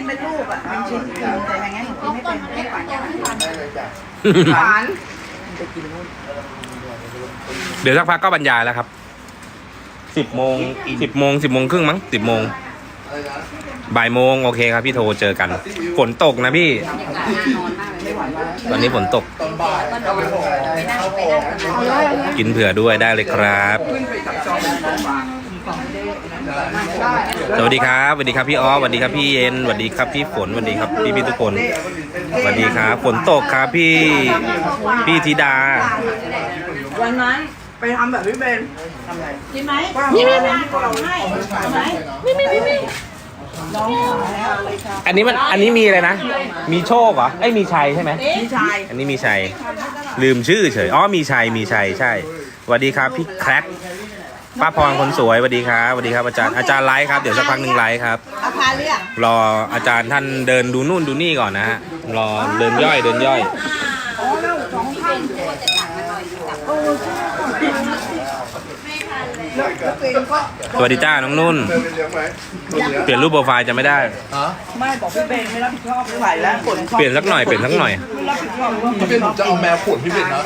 กินเป็นลูกอะเป็นชิ้นแต่อย่างงั้นหนูกินไม่เป็นไม่หวานแค่หวานได้เลยจ้ะหวานเดี๋ยวสักพักก็บรรยายแล้วครับ สิบโมงสิบโมงสิบโมงครึ่งมั้งสิบโมง อะไรนะบ่ายโมงโอเคครับพี่โทรเจอกัน ฝนตกนะพี่ตอนนี้ฝนตกตอนบ่ายก็ไปโผล่เข้าโผล่กินเผื่อด้วยได้เลยครับ สวัสดีครับสวัสดีครับพี่ออฟสวัสดีครับพี่เย็นสวัสดีครับพี่ฝนสวัสดีครับพี่พี่ทุกคนสวัสดีครับฝนตกครับพี่พี่ธิดา วันนั้นไปทำแบบพี่เบนทำอะไรกินไหมนี่ไม่ไม่เราให้ทำไหมไม่ไม่ไม่น้องขายอะไรคะอันนี้มันอันนี้มีอะไรนะ มีโชคเหรอไอ้ยมีชัยใช่ไหมพี่ชายอันนี้มีชัยลืมชื่อเฉยอ๋อมีชัยมีชัยใช่สวัสดีครับพี่แครก ป้าพรคนสวยสวัสดีครับสวัสดีครับอาจารย์อาจารย์ไลฟ์ครับเดี๋ยวสักพักหนึ่งไลฟ์ครับ อาคาเรียกรออาจารย์ท่านเดินดูนู่นดูนี่ก่อนนะฮะรอเดินย่อยเดินย่อย อ๋อแล้วสองข้างแล้วเป็นก็สวัสดีจ้าน้องนุ่นเดินไปเลี้ยงไหมเปลี่ยนรูปโปรไฟล์จะไม่ได้ฮะไม่บอกพี่เบนไม่รับผิดชอบไม่ไหวแล้วฝนเปลี่ยนสักหน่อยเปลี่ยนสักหน่อย ไม่รับผิดชอบว่าพี่เป็นผมจะเอาแมวขนพี่เป็นนะ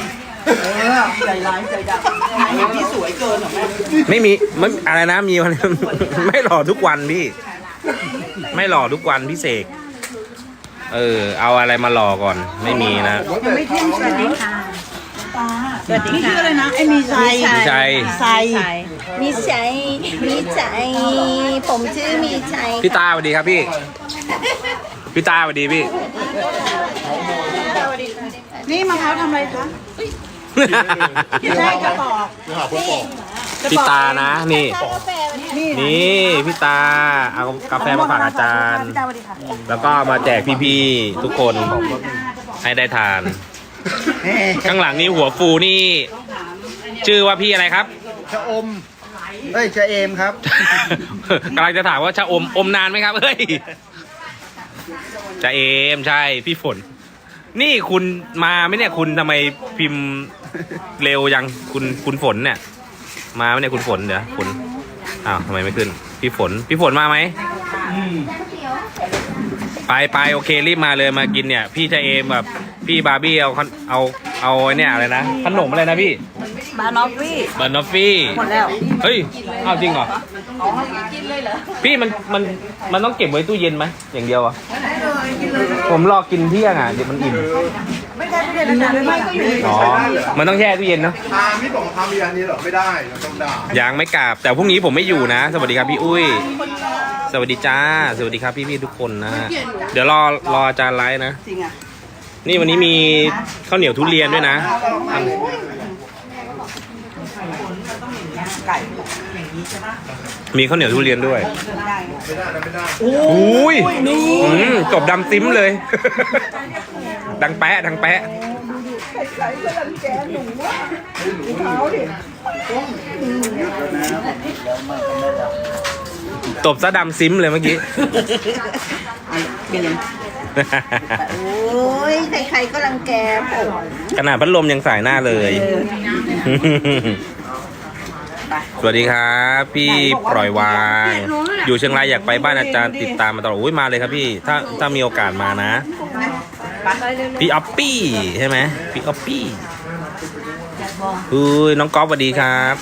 เออใจร้ายใจดำถ่ายรูปที่สวยเกินเหรอแม่ไม่มีไม่อะไรนะมีวัน ไม่หล่อทุกวันพี่ ไม่หล่อทุกวันพี่เสกเออ เอาอะไรมาหล่อก่อน ไม่มีนะไม่เที่ยงสวัสดีค่ะสวัสดีค่ะนี่ชื่ออะไรนะไอ้มีใจมีชัยใส่มีใจมีใจผมชื่อมีใจพี่ตาสวัสดีครับพี่พี่ตาสวัสดีพี่ นี่มะพร้าวทำอะไรคะ ใช่กระบอกไปหาพวกปอกพี่ตานะนี่นี่นี่พี่ตาเอากาแฟมาฝากอาจารย์ พี่ตาสวัสดีค่ะแล้วก็มาแจกพี่ๆทุกคนให้ได้ทาน ข้างหลังนี่หัวฟูนี่ ชื่อว่าพี่อะไรครับ ชะอม เอ้ยชะเอมครับ กำลังจะถามว่าชะอมอมนานไหมครับเฮ้ยจะเอมใช่พี่ฝน นี่คุณมาไหมเนี่ยคุณทำไมพิมพ์ เร็วยังคุณคุณฝนเนี่ย มาไหมเนี่ยคุณฝนเดี๋ยวฝนอ้าวทำไมไม่ขึ้น พี่ฝน พี่ฝนมาไหมไปไปโอเครีบมาเลยมากินเนี่ย พี่จะเอมแบบพี่บาร์บี้เอาขนเอาเอาไอ้เนี่ยอะไรนะขนมอะไรนะพี่บานอฟฟี่บานอฟฟี่หมดแล้วเฮ้ยเอาจริงเหรอพี่มันมันมันต้องเก็บไว้ตู้เย็นไหมอย่างเดียวอะผมรอกินเที่ยงอะเดี๋ยวมันอิ่มไม่ได้ไม่ได้ แล้วนะไม่ก็อยู่ในอ๋อ มันต้องแช่ตู้เย็นเนาะ ทาไม่บอกทำอย่างนี้เหรอไม่ได้เราต้องด่ายังไม่กลับ แต่พรุ่งนี้ผมไม่อยู่นะ สวัสดีครับพี่อุ้ยสวัสดีจ้า สวัสดีครับพี่ๆทุกคนนะฮะเดี๋ยวรอรออาจารย์ไลฟ์นะ จริงอะนี่วันนี้มีข้าวเหนียวทุเรียนด้วยนะ ไก่อย่างนี้ใช่ไหมมีข้าวเหนียวทุเรียนด้วยได้ไม่ได้นะไม่ได้อุ้ยอืมจบดำซิมเลย ดังแปะดังแปะ ไก่ก็รังแกหนูว่าเท้าดิตบซะดำซิมเลยเมื่อกี้ เปลี่ยนโอ้ยใครๆก็รังแกผมขนาดพัดลมยังใส่หน้าเลย สวัสดีครับ พี่ปล่อยวาง อยู่เชียงรายอยากไปบ้านอาจารย์ติดตามมาตลอดอุ้ยมาเลยครับพี่ ถ้าถ้ามีโอกาสมานะ พี่ออปปี้ใช่ไหมพี่ออปปี้อุ้ยน้องก๊อฟสวัสดีครับ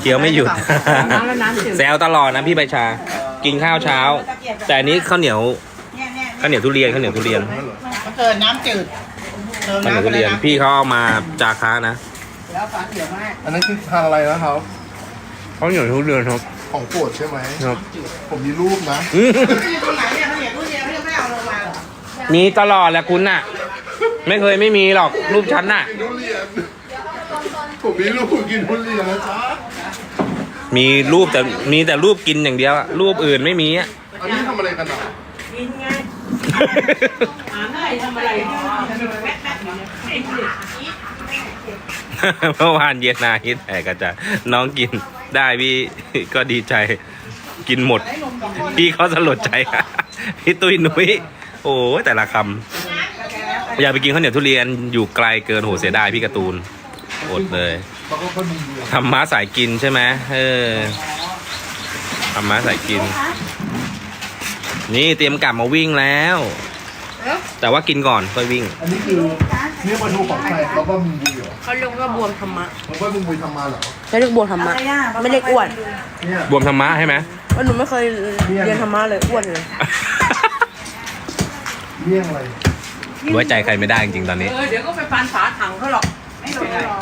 เคี้ยวไม่หยุดแซวตลอดนะพี่ใบชา กินข้าวเช้า แต่อันนี้ข้าวเหนียวข้าวเหนียวทุเรียนข้าวเหนียวทุเรียนเกินน้ำจืดเติมข้าวเหนียวน้ำทุเรียนพี่เขาเอามาจาค้านะแล้วฟ้าเขียวมากอันนั้นคือทางอะไรนะครับข้าวเหนียวทุเรียนครับของโปรดใช่ไหมครับผมมีรูปนะอยู่ตรงไหนเนี่ยเขาเห็นทุเรียน มีตลอดแหละคุณน่ะ ไม่เคยไม่มีหรอกรูปฉันน่ะทุเรียนผมมีรูปกินทุเรียนนะจ๊ะมีรูปแต่มีแต่รูปกินอย่างเดียวอะรูปอื่นไม่มีอะ อันนี้ทำอะไรกันอะกินไงหาไม่ทำอะไรแวะๆเมื่อวานเย็นนาฮิตแตกอาจารย์น้องกินได้พี่ ก็ดีใจ กินหมด พี่เขาสลดใจ พี่ตุ้ยนุ้ย โอ้ยแต่ละคำอยากไปกินข้าวเหนียวทุเรียนอยู่ไกลเกินโหเสียดายพี่การ์ตูนอดเลยแล้วก็ก็ดีอะธรรมะสายกินใช่ไหมเออธรรมะสายกิน นี่เตรียมกลับมาวิ่งแล้ว แต่ว่ากินก่อนค่อยวิ่ง อันนี้คือเนื้อปลาทูของใครเราบ้ามึงบุยเหรอเขาเรียกว่าบวมธรรมะเราบ้ามึงบุยทำมาเหรอเขาเรียกบวมธรรมะไม่ได้อ้วนเนี่ยบวมธรรมะใช่ไหมว่าหนูไม่เคยเรียนธรรมะเลยอ้วนเลย เมี่ยงอะไรไว้ใจใครไม่ได้จริงๆตอนนี้ เออเดี๋ยวก็ไปฟันฝาถังเขาหรอกไม่หรอก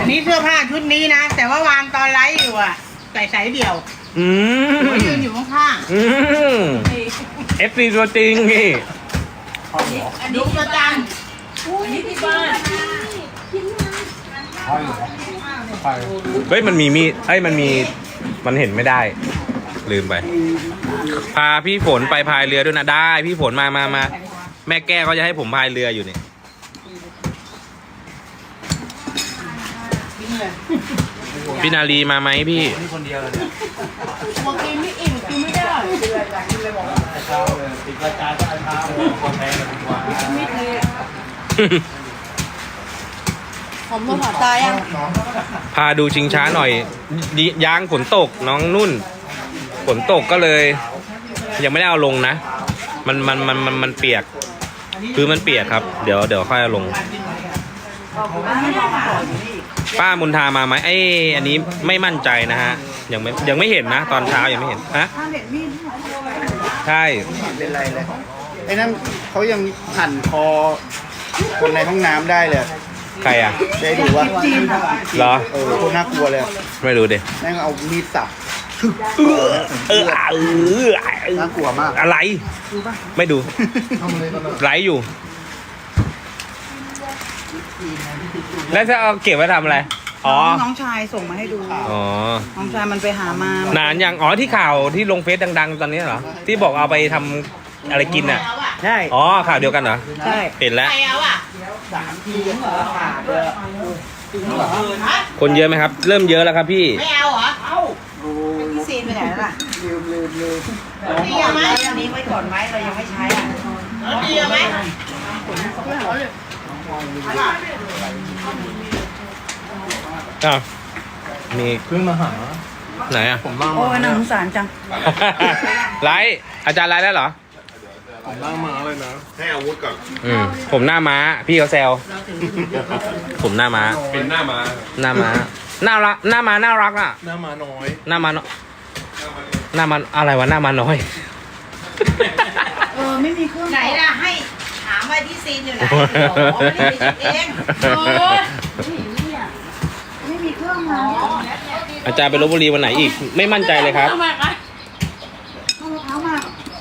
อันนี้เสื้อผ้าชุดนี้นะ แต่ว่าวางตอนไลฟ์อยู่อะใส่สายเดี่ยวอืมหัวยืนอยู่ข้างอืมเอฟซีตัวจริงนี่ๆอันนี้ประจันใช่เหรอใช่เฮ้ยมันมีมีดเอ้ยมันมีมันเห็นไม่ได้ ลืมไป พาพี่ฝนไปพายเรือด้วยนะได้ พี่ฝนมามามาแม่แก้วเขาจะให้ผมพายเรืออยู่นี่พี่นาลีมาไหมพี่บอกกินไม่อิ่มกินไม่ได้ผมมาผ่าตายยังน้องพาดูชิงช้าหน่อยดิยางฝนตกน้องนุ่นฝนตกก็เลย ยังไม่ได้เอาลงนะ มันมันมันมันมันเปียก คือมันเปียกครับ เดี๋ยวเดี๋ยวค่อยเอาลง ป้ามุนทามาไหมไอ้อันนี้ไม่มั่นใจนะฮะ ยังไม่ยังไม่เห็นนะ ตอนเช้ายังไม่เห็นฮะใช่ เป็นไรเลยไอ้นั่นเขายังหั่นคอคนในห้องน้ำได้เลยใครอะ ได้ดูว่าเหรอ เออโคนน่ากลัวเลยไม่รู้ดิแม่งเอามีดสับ เออเออน่ากลัวมากอะไร ไม่ดูทำอะไรกันนะไลฟ์อยู่ แล้วจะเอาเก็บไว้ทำอะไร อ๋อ น้องชายส่งมาให้ดู อ๋อ น้องชายมันไปหามานานยังอ๋อที่ข่าวที่ลงเฟซดัง ๆ ตอนนี้เหรอ ที่บอกเอาไปทำอะไรกินอะ ใช่ อ๋อข่าวเดียวกันเหรอ ใช่ เห็นแล้วใครเอาอะคนเยอะไหมครับ เริ่มเยอะแล้วครับพี่ ไม่เอาเหรอ พี่ซีนไปไหนแล้วล่ะ ลืมลืมลืมดีเอาไหมอันนี้ไว้ก่อนไหมเรายังไม่ใช้อะดีเอาไหมอ้าวมีเพิ่งมาหา ไหนอะ ผมล่างโอ้ยน่าสงสารจัง ไลฟ์อาจารย์ไลฟ์แล้วเหรอ ผมล่างมาอะไรนะ ให้อาวุธก่อนอืมผมหน้าม้า พี่เขาแซว ผมหน้าม้า เป็นหน้าม้า หน้าม้า น่ารัก หน้าม้าน่ารักอะ หน้าม้าน้อย หน้าม้าน้อย หน้ามันอะไรวะหน้าม้าน้อย เออไม่มีเครื่องไหนล่ะให้ถามว่าที่ซีนอยู่ไหนโอ้โหอ๋อไม่ได้ไปคิดเองโอ้ยไม่มีเครื่องมาอาจารย์ไปลบบุรีวันไหนอีก ไม่มั่นใจเลยครับเอามะพร้าวมา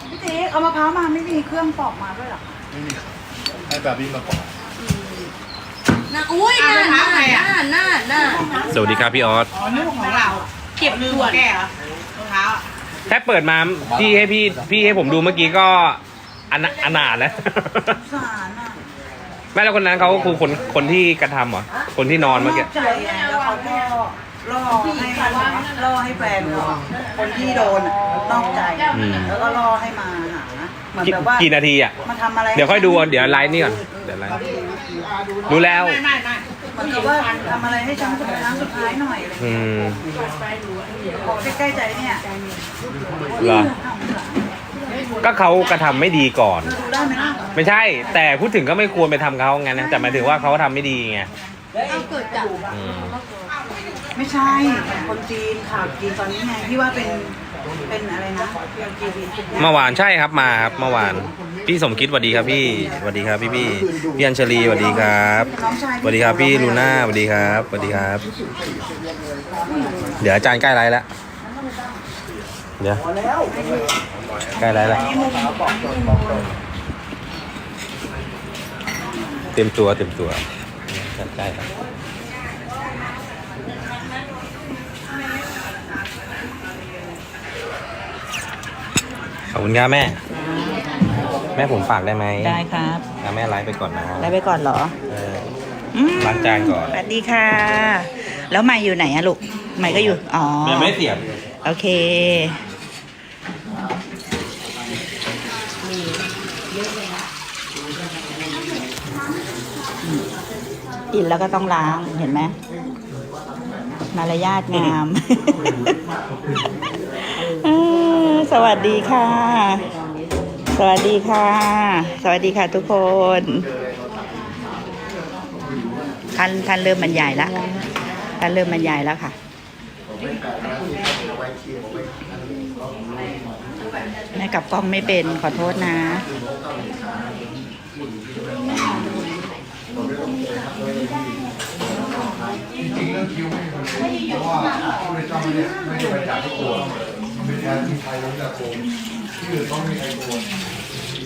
พี่ติ๊กเอามะพร้าวมาไม่มีเครื่องปอกมาด้วยหรอไม่มีครับให้แบบนี้มาก่อนนะอุ้ยเอาไปถามใครอะหน้าหน้าสวัสดีครับพี่ออสอ๋อลูกของเราเก็บลืมแก้เหรอรองเท้าอะ แค่เปิดมาพี่ให้พี่พี่ให้ผมดูเมื่อกี้ก็อนนาอนาถแล้ว สารอะแม่แล้วคนนั้นเขาคือคนคนที่กระทำเหรอคนที่นอนเมื่อกี้ใจไงแล้วเขาก็ล่อให้ล่อให้แฟนเขาคนที่โดนอะนอกใจ อืมแล้วก็ล่อให้มาหาเหมือนกี่แบบว่ากี่นาทีอะ มาทำอะไรเดี๋ยวค่อยดูเดี๋ยวไลน์นี่ก่อนเดี๋ยวไลน์ดูแล้ว ไม่ไม่ไม่ เหมือนกับว่าทำอะไรให้ฉันเป็นครั้งสุดท้ายหน่อยอะไรอืมพอใกล้ๆใจเนี่ยเหรอก็เขากระทำไม่ดีก่อนดูได้ไหมล่ะไม่ใช่ แต่พูดถึงก็ไม่ควรไปทำเขาไงนะแต่หมายถึงว่าเขาทำไม่ดีไงอืมไม่ใช่คนจีนข่าวจีนตอนนี้ไงที่ว่าเป็นเป็นอะไรนะ LGBT เมื่อวานใช่ครับมาครับเมื่อวาน พี่สมคิดสวัสดีครับพี่สวัสดีครับพี่พี่พี่อัญชลีสวัสดีครับสวัสดีครับพี่ลูน่าสวัสดีครับสวัสดีครับ เดี๋ยวอาจารย์ใกล้ไลฟ์แล้วเดี๋ยวใกล้ไลฟ์แล้วเต็มตัวเต็มตัวใกล้แล้วขอบคุณครับแม่ แม่ผมฝากได้ไหมได้ครับอะแม่ไลฟ์ไปก่อนนะได้ไปก่อนเหรอเอออืมล้างจานก่อนสวัสดีค่ะ แล้วใหม่อยู่ไหนอะลูกใหม่ก็อยู่ อ๋อ ยังไม่เสียบโอเค กินแล้วก็ต้องล้างเห็นไหมมารยาทงาม เออสวัสดีค่ะ สวัสดีค่ะ สวัสดีค่ะทุกคนท่านท่านเริ่มบรรยายแล้วท่านเริ่มบรรยายแล้วค่ะแม่กับกล้องไม่เป็นขอโทษนะจริงๆเรื่องคิวไม่มีปัญหาเพราะว่าผู้ในจ้องเนี่ยไม่ได้ไปจากที่กลัวมันเป็นแค่ที่ไทยแล้วจะโกง ที่อื่นต้องไม่มีใครโกง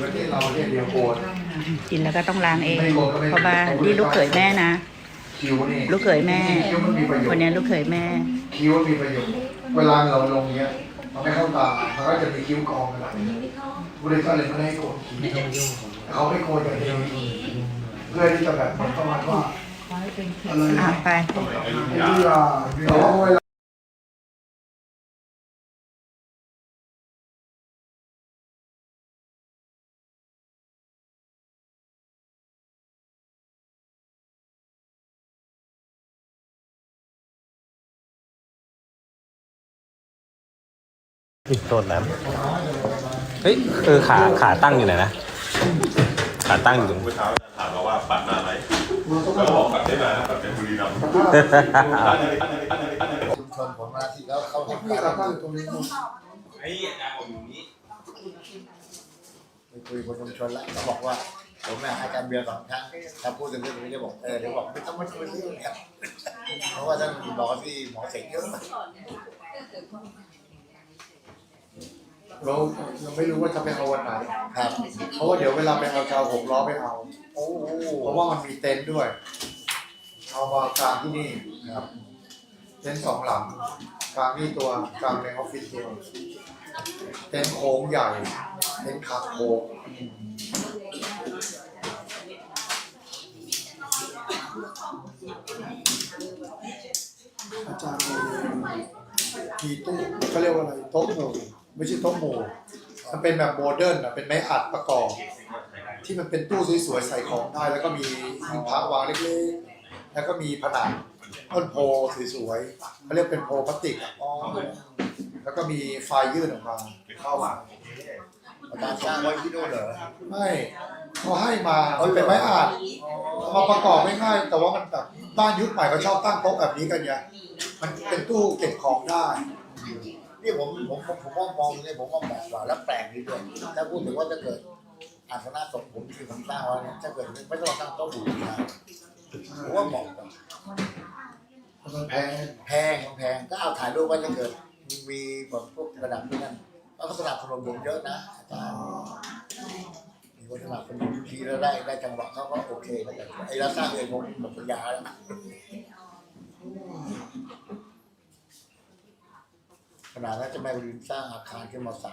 ประเทศเราเนี่ยเดียวโกงกินแล้วก็ต้องล้างเอง เพราะว่านี่ลูกเขยแม่นะ คิ้วนี่ลูกเขยแม่ คิ้วมันมีประโยชคนน์นี้ลูกเขยแม่ คิ้วมันมีประโยชน์เวลาเราลงเนี้ยมันไม่เข้าตา มันก็จะมีคิ้วกองกันหลังบริษัทเลยไม่ได้โกนคิ้วเขาไม่โกนกันเองเพื่อที่จะแบบประมาณว่าอะไรอะนะไป เวลาเราเวลา นี่โทษน้ำเฮ้ยเออขาขาตั้งอยู่ไหนนะ ขาตั้งอยู่ตรงเมื่อเช้าถามมาว่าปัดมาไหมก็บอกปัดได้มาปัดเป็นบุรีรัมย์ชุมชนผมมาที่แล้วเขาทำการตั้งตรงนี้หมดเฮ้ยอาจารย์ผมอยู่นี้ไปคุยคนชุมชนแล้วเขาบอกว่าผมเนี่ยให้การเบียร์สองครั้งถ้าพูดถึงเรื่องนี้จะบอกเออเดี๋ยวบอกไม่ต้องมาคุยเรื่องนี้เพราะว่าท่านหมอที่หมอเสกเยอะ เราเราไม่รู้ว่าจะไปเอาวันไหน ครับ เพราะว่าเดี๋ยวเวลาไปเอาจะเอาหกล้อไปเอา โอ้เพราะว่ามันมีเต็นท์ด้วย เอามากางที่นี่ครับ เต็นท์สองหลังกลางนี่ตัวกลางในออฟฟิศตัวเต็นท์โค้งใหญ่เต็นท์ขาโค้งอาจารย์มีตู้เขาเรียกว่าอะไรโต๊ะหมู่ ไม่ใช่โต๊ะหมู่มันเป็นแบบโมเดิร์นอะเป็นไม้อัดประกอบ ที่มันเป็นตู้สวยๆใส่ของได้ แล้วก็มีหิ้งพระวางเล็กๆ แล้วก็มีผนังต้นโพสวยๆเขาเรียกเป็นโพพลาสติกอะอ๋อแล้วก็มีไฟยื่นออกมาเข้ามาอาจารย์สร้างไว้ที่นู่นเหรอไม่เขาให้มามันเป็นไม้อัดเอามาประกอบไม่ง่าย แต่ว่ามันแบบบ้านยุคใหม่เขาชอบตั้งโต๊ะแบบนี้กันไงมันเป็นตู้เก็บของได้ นี่ผมผมผมผมว่ามองเนี่ยผมว่าเหมาะกว่าและแปลกดีด้วยถ้าพูดถึงว่าถ้าเกิดอาสนะสงฆ์ผมคือผมสร้างไว้เนี่ยถ้าเกิดไม่ต้องตั้งโต๊ะบูชาผมว่าเหมาะกว่ามันแพงแพงแพงก็เอาถ่ายรูปไว้ถ้าเกิด มีแบบพวกระดับนี้นั่นก็สนับสนุนผมเยอะนะอาจารย์มีคนสนับสนุนทีแล้วได้ได้จังหวะเขาก็โอเคแล้วกันไอ้เราสร้างเองผมหมดปัญญาแล้ว ขนาดนั้นจะแม่บรินสร้างอาคารขึ้นมาสาม